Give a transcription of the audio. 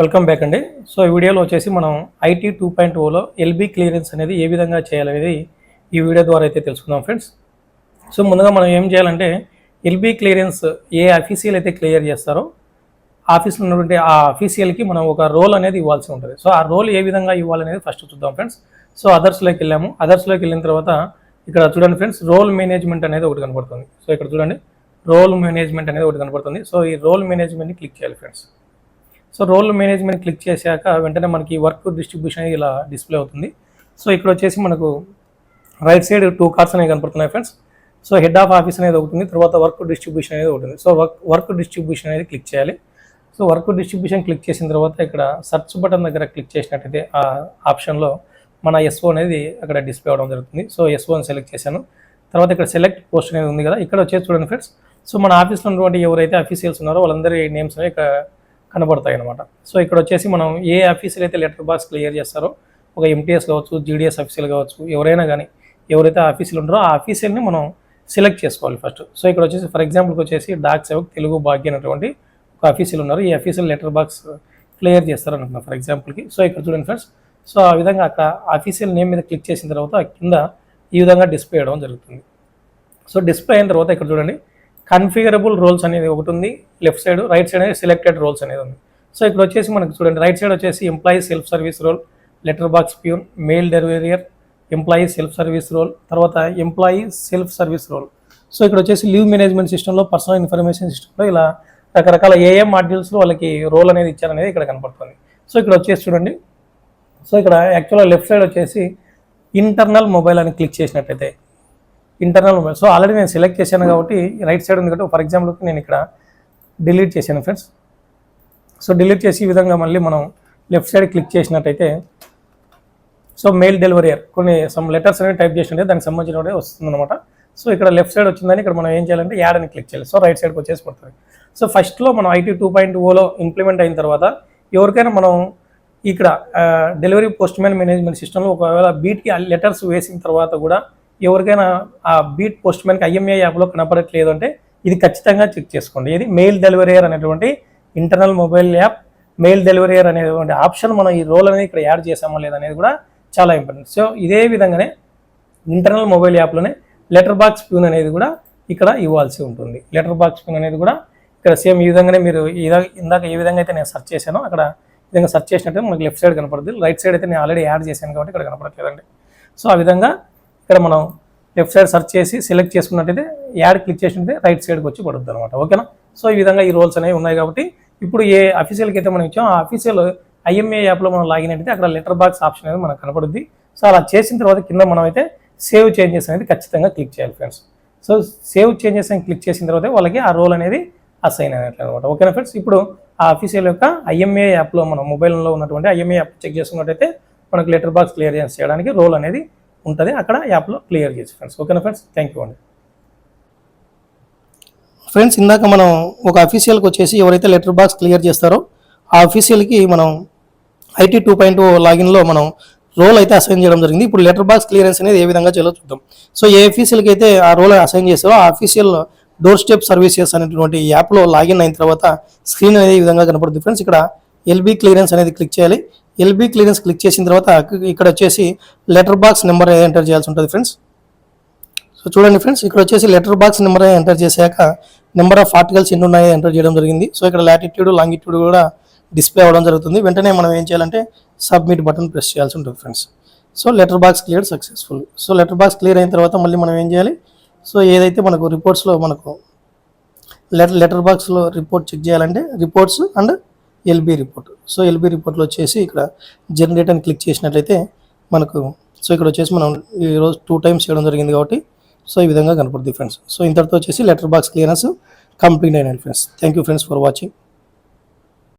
Welcome back అండి. So ఈ వీడియోలో వచ్చేసి మనం ఐటీ టూ పాయింట్ ఓలో ఎల్బీ క్లియరెన్స్ అనేది ఏ విధంగా చేయాలనేది ఈ వీడియో ద్వారా అయితే తెలుసుకుందాం ఫ్రెండ్స్ సో ముందుగా మనం ఏం చేయాలంటే ఎల్బీ క్లియరెన్స్ ఏ అఫీషియల్ అయితే క్లియర్ చేస్తారో ఆఫీస్లో ఉన్నటువంటి ఆ అఫీషియల్కి మనం ఒక రోల్ అనేది ఇవ్వాల్సి ఉంటుంది. సో ఆ రోల్ ఏ విధంగా ఇవ్వాలనేది ఫస్ట్ చూద్దాం ఫ్రెండ్స్ సో అదర్స్లోకి వెళ్ళాము. అదర్స్లోకి వెళ్ళిన తర్వాత ఇక్కడ చూడండి ఫ్రెండ్స్ రోల్ మేనేజ్మెంట్ అనేది ఒకటి కనపడుతుంది. సో ఇక్కడ చూడండి రోల్ మేనేజ్మెంట్ అనేది ఒకటి కనపడుతుంది. సో ఈ రోల్ మేనేజ్మెంట్ని క్లిక్ చేయాలి friends so role management click చేశాక వెంటనే మనకి వర్క్ డిస్ట్రిబ్యూషన్ ఇలా డిస్ప్లే అవుతుంది. సో ఇక్కడ వచ్చేసి మనకు రైట్ సైడ్ టూ కార్డ్స్ అనేవి కనపడుతున్నాయి friends. So head of office అనేది ఒకటి ఉంది తర్వాత వర్క్ డిస్ట్రిబ్యూషన్ అనేది ఒకటి ఉంది. సో వర్క్ వర్క్ డిస్ట్రిబ్యూషన్ అనేది క్లిక్ చేయాలి. సో వర్క్ డిస్ట్రిబ్యూషన్ క్లిక్ చేసిన తర్వాత ఇక్కడ సర్చ్ బటన్ దగ్గర క్లిక్ చేసినట్టయితే ఆ ఆప్షన్లో మన ఎస్ఓ అనేది అక్కడ డిస్ప్లే అవడం జరుగుతుంది. సో ఎస్ఓని సెలెక్ట్ చేశాను. తర్వాత ఇక్కడ సెలెక్ట్ పోస్ట్ అనేది ఉంది కదా ఇక్కడ వచ్చేసి చూడండి ఫ్రెండ్స్. సో మన ఆఫీస్లో ఉన్నటువంటి ఎవరైతే అఫీషియల్స్ ఉన్నారో వాళ్ళందరి నేమ్స్ అనేవి ఇక్కడ కనబడతాయి అనమాట సో ఇక్కడ వచ్చేసి మనం ఏ ఆఫీసులు అయితే లెటర్ బాక్స్ క్లియర్ చేస్తారో ఒక ఎంటీఎస్ కావచ్చు జీడిఎస్ ఆఫీసులు కావచ్చు ఎవరైనా కానీ ఎవరైతే ఆఫీసులు ఉంటారో ఆ ఆఫీసుల్ని మనం సెలెక్ట్ చేసుకోవాలి ఫస్ట్. సో ఇక్కడ వచ్చేసి ఫర్ ఎగ్జాంపుల్కి వచ్చేసి డాక్ సేవక్ తెలుగు భాగ్య అనేటువంటి ఒక ఆఫీసులు ఉన్నారు. ఈ ఆఫీసులు లెటర్ బాక్స్ క్లియర్ చేస్తారు అనుకున్నాను ఫర్ ఎగ్జాంపుల్కి. సో ఇక్కడ చూడండి ఫ్రెండ్స్. సో ఆ విధంగా అక్కడ ఆఫీషియల్ నేమ్ మీద క్లిక్ చేసిన తర్వాత కింద ఈ విధంగా డిస్ప్లే అవ్వడం జరుగుతుంది. సో డిస్ప్లే అయిన తర్వాత ఇక్కడ చూడండి కన్ఫిగరబుల్ రోల్స్ అనేది ఒకటి ఉంది లెఫ్ట్ సైడ్ రైట్ సైడ్ అనేది సెలెక్టెడ్ రోల్స్ అనేది ఉంది. సో ఇక్కడ వచ్చేసి మనకి చూడండి రైట్ సైడ్ వచ్చేసి employee self service role letter box peon mail deliverer employee self service role తర్వాత employee self service role so ఇక్కడ వచ్చేసి లీవ్ మేనేజ్మెంట్ సిస్టంలో పర్సనల్ ఇన్ఫర్మేషన్ సిస్టంలో ఇలా రకరకాల ఏఏ మాడ్యూల్స్లో వాళ్ళకి రోల్ అనేది ఇచ్చారనేది ఇక్కడ కనపడుతుంది. సో ఇక్కడ వచ్చేసి చూడండి. సో ఇక్కడ యాక్చువల్గా లెఫ్ట్ సైడ్ వచ్చేసి ఇంటర్నల్ మొబైల్ అని క్లిక్ చేసినట్టయితే ఇంటర్నల్ మొబైల్ సో ఆల్రెడీ నేను సెలెక్ట్ చేశాను కాబట్టి రైట్ సైడ్ ఉంది కాబట్టి ఫర్ ఎగ్జాంపుల్కి నేను ఇక్కడ డిలీట్ చేశాను ఫ్రెండ్స్ సో డిలీట్ చేసి ఈ విధంగా మళ్ళీ మనం లెఫ్ట్ సైడ్ క్లిక్ చేసినట్టయితే సో మెయిల్ డెలివరీయర్ కొన్ని సమ్ లెటర్స్ అనేవి టైప్ చేసి ఉంటే దానికి సంబంధించిన వస్తుందన్నమాట. సో ఇక్కడ లెఫ్ట్ సైడ్ వచ్చిందని ఇక్కడ మనం ఏం చేయాలంటే యాడ్ అని క్లిక్ చేయాలి. సో రైట్ సైడ్కి వచ్చేసి పడుతుంది. సో ఫస్ట్లో మనం ఐటీ టూ పాయింట్ ఓలో ఇంప్లిమెంట్ అయిన తర్వాత ఎవరికైనా మనం ఇక్కడ డెలివరీ పోస్ట్ మ్యాన్ మేనేజ్మెంట్ సిస్టంలో ఒకవేళ బీట్కి లెటర్స్ వేసిన తర్వాత కూడా ఎవరికైనా ఆ బీట్ పోస్ట్ మ్యాన్కి ఐఎంఏ యాప్లో కనపడట్లేదు అంటే ఇది ఖచ్చితంగా చెక్ చేసుకోండి. ఇది మెయిల్ డెలివరీయర్ అనేటువంటి internal mobile app. Mail deliverer అనేటువంటి ఆప్షన్ మనం ఈ రోల్ అనేది ఇక్కడ యాడ్ చేసామో లేదనేది కూడా చాలా ఇంపార్టెంట్. సో ఇదే విధంగానే ఇంటర్నల్ మొబైల్ యాప్లోనే లెటర్ బాక్స్ ప్యూన్ అనేది కూడా ఇక్కడ ఇవ్వాల్సి ఉంటుంది. లెటర్ బాక్స్ ప్యూన్ అనేది కూడా ఇక్కడ సేమ్ ఈ విధంగానే మీరు ఇందాక ఏ విధంగా అయితే నేను సెర్చ్ చేశానో అక్కడ విధంగా సెర్చ్ చేసినట్టు మనకి లెఫ్ట్ సైడ్ కనపడుతుంది. రైట్ సైడ్ అయితే నేను ఆల్రెడీ యాడ్ చేశాను కాబట్టి ఇక్కడ కనపడట్లేదండి. సో ఆ విధంగా ఇక్కడ మనం లెఫ్ట్ సైడ్ సెర్చ్ చేసి సెలెక్ట్ చేసుకున్నట్టయితే యాడ్ క్లిక్ చేసినట్టే రైట్ సైడ్కి వచ్చి పడుతుంది అనమాట ఓకేనా? సో ఈ విధంగా ఈ రోల్స్ అనేవి ఉన్నాయి కాబట్టి ఇప్పుడు ఏ అఫీషియల్కి అయితే మనం ఇచ్చాం ఆ అఫీషియల్ ఐఎంఏ యాప్లో మనం లాగిన్ అయితే అక్కడ లెటర్ బాక్స్ ఆప్షన్ అనేది మనకు కనపడుద్ది. సో అలా చేసిన తర్వాత కింద మనం అయితే సేవ్ చేంజెస్ అనేది ఖచ్చితంగా క్లిక్ చేయాలి ఫ్రెండ్స్. సో సేవ్ చేంజెస్ అని క్లిక్ చేసిన తర్వాత వాళ్ళకి ఆ రోల్ అనేది అసైన్ అయినట్లు అనమాట ఓకేనా ఫ్రెండ్స్? ఇప్పుడు ఆ అఫీషియల్ యొక్క ఐఎంఏ యాప్లో మన మొబైల్లో ఉన్నటువంటి ఐఎంఏ యాప్ చెక్ చేసుకున్నట్టయితే మనకు లెటర్ బాక్స్ క్లియర్ చేయడానికి రోల్ అనేది ఉంటుంది. అక్కడ యాప్లో క్లియర్ చేసి ఫ్రెండ్స్. ఓకేనా ఫ్రెండ్స్? థ్యాంక్ యూ అండి. ఫ్రెండ్స్ ఇందాక మనం ఒక అఫీషియల్కి వచ్చేసి ఎవరైతే లెటర్ బాక్స్ క్లియర్ చేస్తారో ఆ అఫీషియల్కి మనం ఐటీ టూ పాయింట్ లాగిన్లో మనం రోల్ అయితే అసైన్ చేయడం జరిగింది. ఇప్పుడు లెటర్ బాక్స్ క్లియరెన్స్ అనేది ఏ విధంగా చేయాలో చూద్దాం. సో ఏ అఫీషియల్కి అయితే ఆ రోల్ అసైన్ చేస్తారో ఆ అఫీషియల్ డోర్ స్టెప్ సర్వీసెస్ అనేటువంటి యాప్లో లాగిన్ అయిన తర్వాత స్క్రీన్ అనేది ఈ విధంగా కనపడుతుంది. ఫ్రెండ్స్ ఇక్కడ ఎల్బీ క్లియరెన్స్ అనేది క్లిక్ చేయాలి. ఎల్బీ క్లియరెన్స్ క్లిక్ చేసిన తర్వాత ఇక్కడ వచ్చేసి లెటర్ బాక్స్ నెంబర్ ఎంటర్ చేయాల్సి ఉంటుంది ఫ్రెండ్స్. సో చూడండి ఫ్రెండ్స్ ఇక్కడ వచ్చేసి లెటర్ బాక్స్ నెంబర్ ఎంటర్ చేశాక నెంబర్ ఆఫ్ ఆర్టికల్స్ ఎన్ని ఉన్నాయో ఎంటర్ చేయడం జరిగింది. సో ఇక్కడ లాటిట్యూడ్ లాంగిట్యూడ్ కూడా డిస్ప్లే అవ్వడం జరుగుతుంది. వెంటనే మనం ఏం చేయాలంటే సబ్మిట్ బటన్ ప్రెస్ చేయాల్సి ఉంటుంది friends. So letter box clear successful. So letter box clear అయిన తర్వాత మళ్ళీ మనం ఏం చేయాలి? సో ఏదైతే మనకు రిపోర్ట్స్లో మనకు లెటర్ లెటర్ బాక్స్లో రిపోర్ట్ చెక్ చేయాలంటే reports and LB report. So LB రిపోర్ట్లో వచ్చేసి ఇక్కడ జనరేట్ అని క్లిక్ చేసినట్లయితే మనకు సో ఇక్కడ వచ్చేసి మనం ఈరోజు టూ టైమ్స్ చేయడం జరిగింది కాబట్టి సో ఈ విధంగా కనపడుతుంది ఫ్రెండ్స్. సో ఇంతటితో వచ్చేసి లెటర్ బాక్స్ క్లియరెన్స్ కంప్లీట్ అయినాయి friends. Thank you friends for watching.